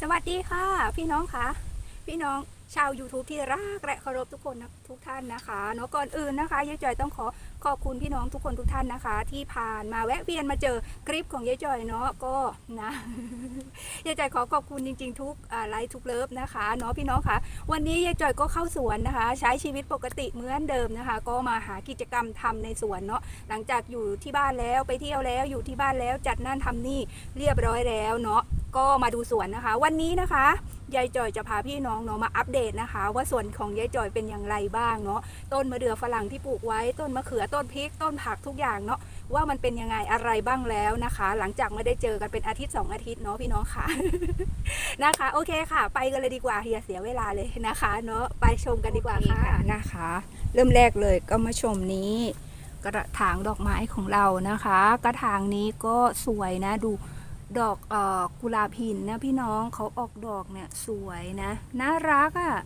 สวัสดีค่ะ พี่น้องคะพี่น้องชาว YouTube ที่รักและเคารพทุกคนนะทุกท่านนะคะเนาะก่อนอื่นนะคะยายจอยต้องขอขอบคุณพี่น้องทุกคนทุกท่านนะคะ ที่ผ่านมาแวะเวียนมาเจอคลิปของยายจอยเนาะก็นะยายจอยขอขอบคุณจริง ๆ ทุกไลฟ์ทุกเลิฟนะคะเนาะพี่น้องคะวันนี้ยายจอยก็เข้าสวนนะคะ ใช้ชีวิตปกติเหมือนเดิมนะคะ ก็มาหากิจกรรมทำในสวนเนาะหลังจากอยู่ที่บ้านแล้วไปเที่ยวแล้วอยู่ที่บ้านแล้วจัดนั่นทำนี่เรียบร้อยแล้วเนาะ ก็มาดูสวนนะคะ วันนี้นะคะยายจอยจะพาพี่น้องเนาะมาอัปเดตนะคะ ว่าสวนของยายจอยเป็นอย่างไรบ้างเนาะต้นมะเดื่อฝรั่งที่ปลูกไว้ต้นมะเขือต้นพริกต้นผักทุกอย่างเนาะว่ามันเป็นยังไงอะไรบ้างแล้วนะคะ หลังจากไม่ได้เจอกันเป็นอาทิตย์สองอาทิตย์เนาะพี่น้องค่ะ นะคะ โอเคค่ะ ไปกันเลยดีกว่าอย่าเสียเวลาเลยนะคะ เนาะไปชมกันดีกว่าค่ะนะคะ เริ่มแรกเลยก็มาชมนี้ กระถางดอกไม้ของเรานะคะ กระถางนี้ก็สวยนะดู ดอกออกุหลาบหินนะพี่น้องเขาออกดอกเนี่ยสวยนะน่ารักอะ่ะ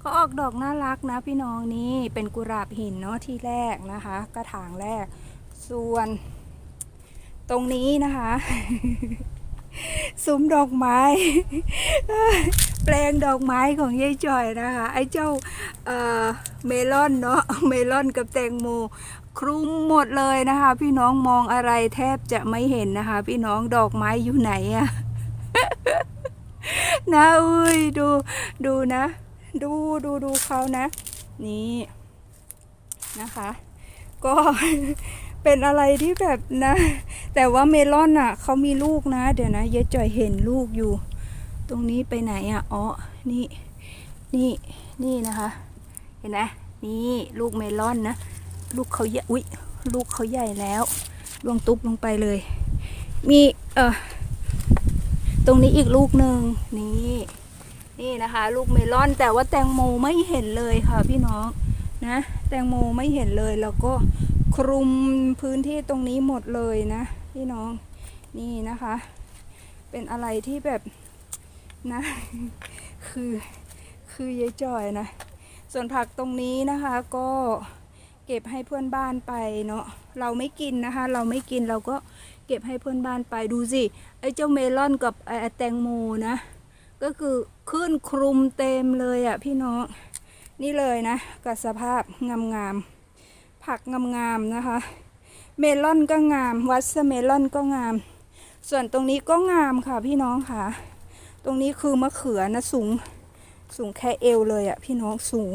เขาออกดอกน่ารักนะพี่น้องนี่เป็นกุหลาบหินเนาะที่แรกนะคะ กระถางแรก ส่วน ตรงนี้นะคะซุ้มดอกไม้ แปลงดอกไม้ของยายจอยนะคะ ไอ้เจ้าเเมลอนเนาะเมลอนกับแตงโม คลุมหมดเลยนะคะ พี่น้องมองอะไรแทบจะไม่เห็นนะคะ พี่น้องดอกไม้อยู่ไหนอะนะอุ้ยดูดูนะ ดูดูดูเขานะ นี่นะคะ ก็เป็นอะไรที่แบบนะ แต่ว่าเมลอนอะเขามีลูกนะ เดี๋ยวนะยายจ่อยเห็นลูกอยู่ ตรงนี้ไปไหนอะอ๋อนี่นี่นี่นะคะ เห็นไหมนี่ลูกเมลอนนะ ลูกเขาใหญ่อุ๊ยลูกเขาใหญ่แล้วลวงตุ๊บลงไปเลย มีเออตรงนี้อีกลูกหนึ่งนี่นี่นะคะ ลูกเมลอนแต่ว่าแตงโมไม่เห็นเลยค่ะพี่น้องนะแตงโมไม่เห็นเลยแล้วก็คลุมพื้นที่ตรงนี้หมดเลยนะพี่น้องนี่นะคะ เป็นอะไรที่แบบนะ คือคือยายจอยนะ ส่วนผักตรงนี้นะคะก็ เก็บให้เพื่อนบ้านไปเนาะเราไม่กินนะคะ เราไม่กินเราก็เก็บให้เพื่อนบ้านไปดูสิไอ้เจ้าเมลอนกับไอ้แตงโมนะ ก็คือขึ้นคลุมเต็มเลยอะ่ะพี่น้องนี่เลยนะกับสภาพงามๆผักงามๆนะคะ เมลอนก็งามวัสเมลอนก็งาม ส่วนตรงนี้ก็งามค่ะพี่น้องค่ะ ตรงนี้คือมะเขือนะสูงสูงแค่เอวเลยอะ่ะพี่น้องสูง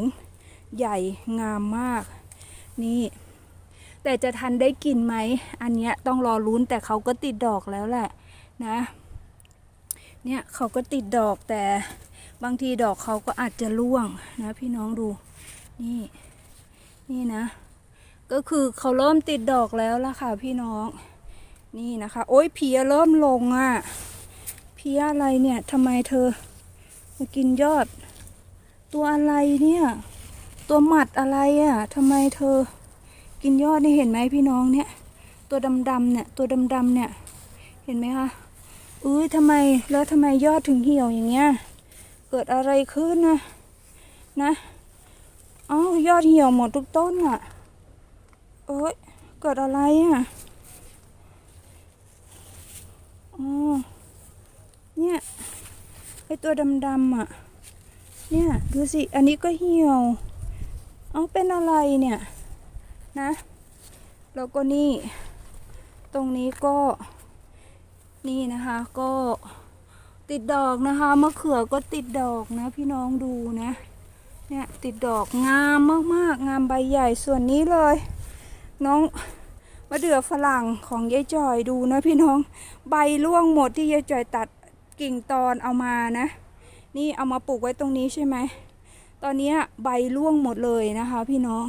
ใหญ่งามมาก นี่ แต่จะทันได้กินไหม อันเนี้ยต้องรอลุ้นแต่เขาก็ติดดอกแล้วแหละนะ เนี่ยเขาก็ติดดอกแต่บางทีดอกเขาก็อาจจะร่วงนะพี่น้องดู นี่ นี่นะ ก็คือเขาเริ่มติดดอกแล้วล่ะค่ะพี่น้อง นี่นะคะ โอ้ยเพียเริ่มลงอะ่ะเพียอะไรเนี่ยทำไมเธอมากินยอด ตัวอะไรเนี่ย ตัวหมัดอะไรอะ่ะทำไมเธอ กินยอดนี่เห็นไหมพี่น้องเนี่ย ตัวดำๆเนี่ย ตัวดำๆเนี่ย เห็นไหมคะอุ้ยทำไมแล้วทำไมยอดถึงเหี่ยวอย่างเงี้ย เกิดอะไรขึ้นนะนะเอ้ายอดเหี่ยวหมดทุกต้นอะ่ะเอ้ยเกิดอะไรอะ่ะอ๋อเนี่ยไอตัวดำๆอะ เนี่ยดูสิ อันนี้ก็เหี่ยว เอาเป็นอะไรเนี่ยนะแล้วก็นี่ ตรงนี้ก็ นี่นะคะก็ติดดอกนะคะมะเขือก็ติดดอกนะ พี่น้องดูนะเนี่ยติดดอกงามมากๆ งามใบใหญ่ส่วนนี้เลย น้องมะเดื่อฝรั่งของยายจอยดูนะพี่น้องใบร่วงหมดที่ยายจอยตัดกิ่งตอนเอามานะ นี่เอามาปลูกไว้ตรงนี้ใช่ไหม อนนี้ใบร่วงหมดเลยนะคะ พี่น้อง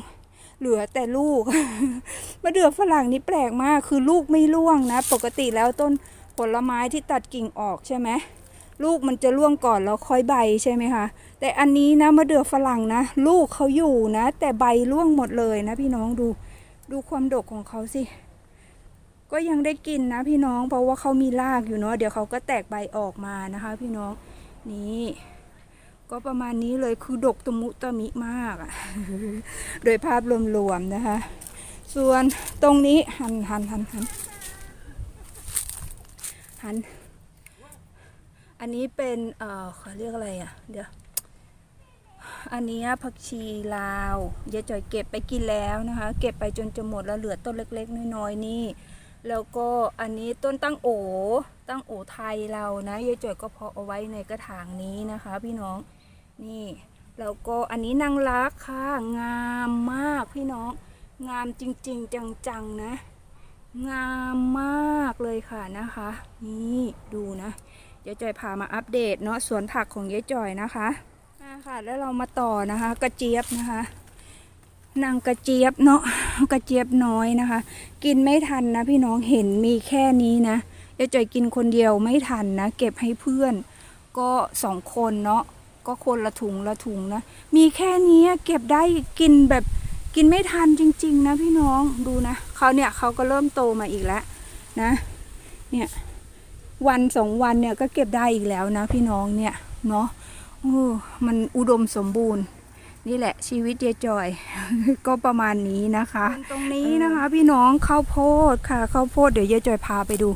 เหลือแต่ลูก มะเดื่อฝรั่งนี่แปลกมาก คือลูกไม่ร่วงนะ ปกติแล้วต้นผลไม้ที่ตัดกิ่งออกใช่ไหมลูกมันจะร่วงก่อนแล้วค่อยใบใช่ไหมคะ แต่อันนี้นะมะเดื่อฝรั่งนะ ลูกเขาอยู่นะ แต่ใบร่วงหมดเลยนะ พี่น้องดูดูความดกของเขาสิ ก็ยังได้กินนะ พี่น้องเพราะว่าเขามีรากอยู่เนาะเดี๋ยวเขาก็แตกใบออกมานะคะ พี่น้องนี่ ก็ประมาณนี้เลยคือดกตมุตมิมากอะโดยภาพรวมๆนะคะ ส่วนตรงนี้หันหันหันหันหัน อันนี้เป็นเอ่อเขาเรียกอะไรอะเดี๋ยวอันนี้ผักชีลาวยายจ่อยเก็บไปกินแล้วนะคะ เก็บไปจนจะหมดแล้วเหลือต้นเล็ก ๆ น้อยๆนี่ แล้วก็อันนี้ต้นตั้งโอตั้งโอไทยเรานะยายจ่อยก็เพาะเอาไว้ในกระถางนี้นะคะ พี่น้อง นี่แล้วก็อันนี้นางรักค่ะ งามมากพี่น้อง งามจริง ๆ จังๆนะ งามมากเลยค่ะนะคะ นี่ดูนะยายจ่อยพามาอัปเดตเนาะสวนผักของยายจ่อยนะคะอ่าค่ะ แล้วเรามาต่อนะคะ กระเจี๊ยบนะคะนางกระเจี๊ยบเนาะกระเจี๊ยบน้อยนะคะ กินไม่ทันนะพี่น้องเห็นมีแค่นี้นะยายจ่อยกินคนเดียวไม่ทันนะ เก็บให้เพื่อนก็สองคนเนาะ ก็คนละถุงละถุงนะ มีแค่นี้เก็บได้กินแบบกินไม่ทันจริง ๆ นะพี่น้องดูนะเขาเนี่ยเขาก็เริ่มโตมาอีกแล้วนะ เนี่ยวันสองวันเนี่ยก็เก็บได้อีกแล้วนะพี่น้องเนี่ยเนาะโอ้มันอุดมสมบูรณ์ นี่แหละชีวิตยายจอย ก็ประมาณนี้นะคะ ตรงนี้นะคะ พี่น้องข้าวโพดค่ะข้าวโพดเดี๋ยวยายจอยพาไปดู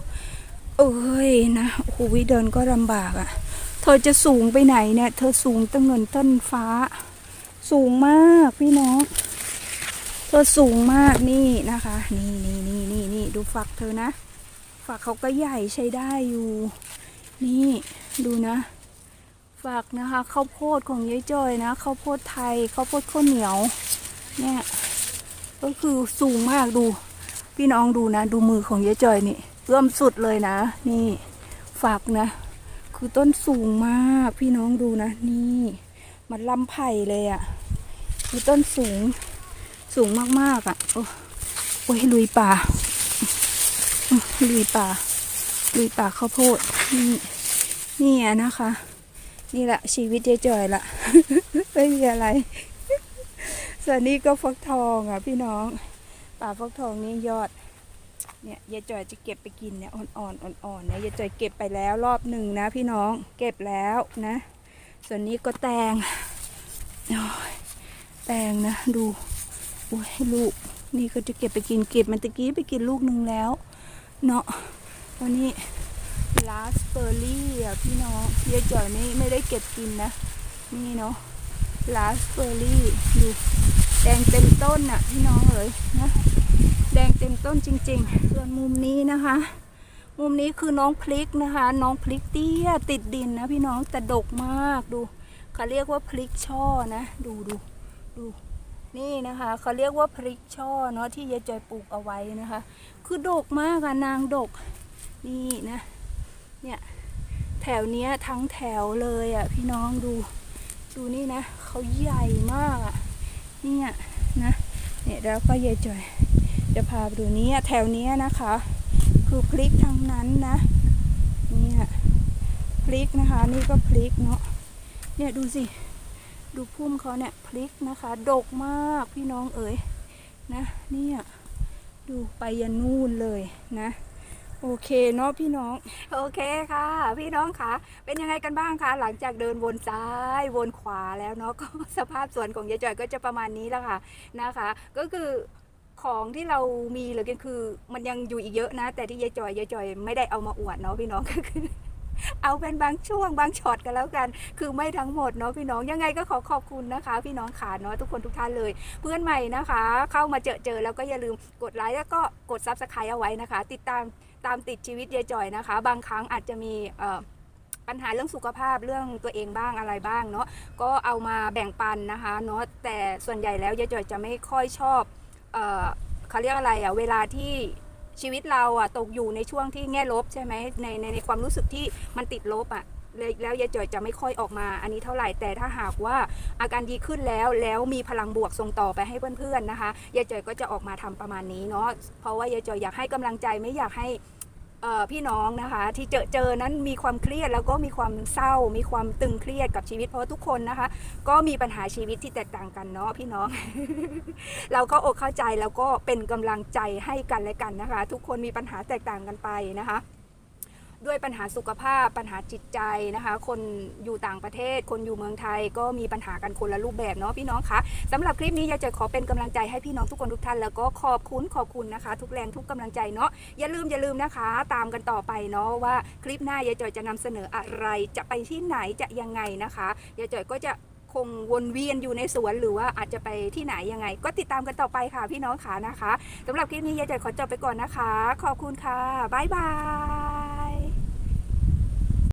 เอ้ยนะโอ้โหเดินก็ลำบากอะ่ะ เธอจะสูงไปไหนเนี่ย เธอสูงตั้งเงินต้นฟ้า สูงมากพี่น้อง เธอสูงมากนี่นะคะ นี่นี่นี่นี่นี่ดูฝักเธอนะ ฝักเขาก็ใหญ่ใช้ได้อยู่ นี่ดูนะ ฝักนะคะข้าวโพดของยายจอยนะข้าวโพดไทยข้าวโพดข้าวเหนียว เนี่ยก็คือสูงมากดู พี่น้องดูนะ ดูมือของยายจอยนี่เอื้อมสุดเลยนะ นี่ฝักนะ คือต้นสูงมากพี่น้องดูนะนี่มันลำไผ่เลยอะ่ะคือต้นสูงสูงมากๆอะ่ะโอ้โอ้ยลุยป่าลุยป่าลุยป่าข้าวโพดนี่นี่อะนะคะ นี่แหละชีวิตยายจอยละไม่มีอะไรส่วนนี้ก็ฟักทองอะพี่น้องป่าฟักทองนี่ยอด เนี่ยยายจอยจะเก็บไปกินเนี่ยอ่อนๆอ่อนๆเนี่ยยายจอยเก็บไปแล้วรอบหนึ่งนะพี่น้องเก็บแล้วนะ ส่วนนี้ก็แตงแตงนะดูโอ้ยลูกนี่ก็จะเก็บไปกินเก็บมันตะกี้ไปกินลูกหนึ่งแล้ว เนาะวันนี้ลาสเปอร์รี่อะพี่น้องยายจอยไม่ไม่ได้เก็บกินนะ นี่เนาะลาสเปอร์รี่ดูแดงเต็มต้นอะพี่น้องเลยนะ แดงเต็มต้นจริง ๆ ส่วนมุมนี้นะคะ มุมนี้คือน้องพลิกนะคะ น้องพลิกเตี้ยติดดินนะพี่น้องแต่ดกมากดูเขาเรียกว่าพลิกช่อนะ ดูดูดูนี่นะคะเขาเรียกว่าพริกช่อเนาะที่ยายจอยปลูกเอาไว้นะคะ คือดกมากอะนางดกนี่นะเนี่ยแถวเนี้ยทั้งแถวเลยอะพี่น้องดูดูนี่นะเขาใหญ่มากอะเนี่ยนะเนี่ยแล้วก็ยายจอย จะพาไปดูนี้แถวเนี้ยนะคะ คือพริกทั้งนั้นนะเนี่ยพริกนะคะ นี่ก็พริกเนาะเนี่ยดูสิดูพุ่มเขาเนี่ยพริกนะคะ ดกมากพี่น้องเอ๋ยนะเนี่ยดูไปยันนู่นเลยนะ โอเคเนาะพี่น้อง โอเคค่ะ พี่น้องคะเป็นยังไงกันบ้างคะหลังจากเดินวนซ้ายวนขวาแล้วเนาะก็สภาพสวนของยายจอยก็จะประมาณนี้แล้วค่ะนะคะ ก็คือ ของที่เรามีเหลยก็คือ มันยังอยู่อีกเยอะนะ แต่ที่ยายจอยยายจอยไม่ได้เอามาอวดเนาะพี่น้องก็คือเอาเป็นบางช่วงบางช็อตกันแล้วกัน คือไม่ทั้งหมดเนาะพี่น้องยังไงก็ขอขอบคุณนะคะ พี่น้องขาเนาะทุกคนทุกท่านเลย เพื่อนใหม่นะคะ เข้ามาเจอเจอแล้วก็อย่าลืมกดไลค์แล้วก็กดซับสไครต์เอาไว้นะคะ ติดตามตามติดชีวิตยายจอยนะคะ บางครั้งอาจจะมีปัญหาเรื่องสุขภาพเรื่องตัวเองบ้างอะไรบ้างเนาะก็เอามาแบ่งปันนะคะเนาะแต่ส่วนใหญ่แล้วยายจอยจะไม่ค่อยชอบ เขาเรียกอะไรอะเวลาที่ชีวิตเราอะตกอยู่ในช่วงที่แง่ลบใช่ไหมในในในความรู้สึกที่มันติดลบอะแล้วยายจอยจะไม่ค่อยออกมาอันนี้เท่าไหร่แต่ถ้าหากว่าอาการดีขึ้นแล้วแล้วมีพลังบวกส่งต่อไปให้เพื่อนๆนะคะยายจอยก็จะออกมาทำประมาณนี้เนาะเพราะว่ายายจอยอยากให้กำลังใจไม่อยากให้ พี่น้องนะคะที่เจอเจอนั้นมีความเครียดแล้วก็มีความเศร้า มีความตึงเครียดกับชีวิตเพราะทุกคนนะคะ ก็มีปัญหาชีวิตที่แตกต่างกันเนาะพี่น้อง เราก็อกเข้าใจแล้วก็เป็นกำลังใจให้กันและกันนะคะ ทุกคนมีปัญหาแตกต่างกันไปนะคะ ด้วยปัญหาสุขภาพปัญหาจิตใจนะคะ คนอยู่ต่างประเทศ คนอยู่เมืองไทยก็มีปัญหากันคนละรูปแบบเนาะพี่น้องคะสำหรับคลิปนี้ยายจอขอเป็นกำลังใจให้พี่น้องทุกคนทุกท่านแล้วก็ขอบคุณขอบคุณนะคะ ทุกแรงทุกกำลังใจเนาะอย่าลืมอย่าลืมนะคะ ตามกันต่อไปเนาะว่าคลิปหน้ายายจอยจะนำเสนออะไร จะไปที่ไหนจะยังไงนะคะยายจอยก็จะคงวนเวียนอยู่ในสวนหรือว่าอาจจะไปที่ไหนยังไง ก็ติดตามกันต่อไปค่ะพี่น้องค่ะนะคะสำหรับคลิปนี้ยายจอยขอจบไปก่อนนะคะ ขอบคุณค่ะบ๊ายบาย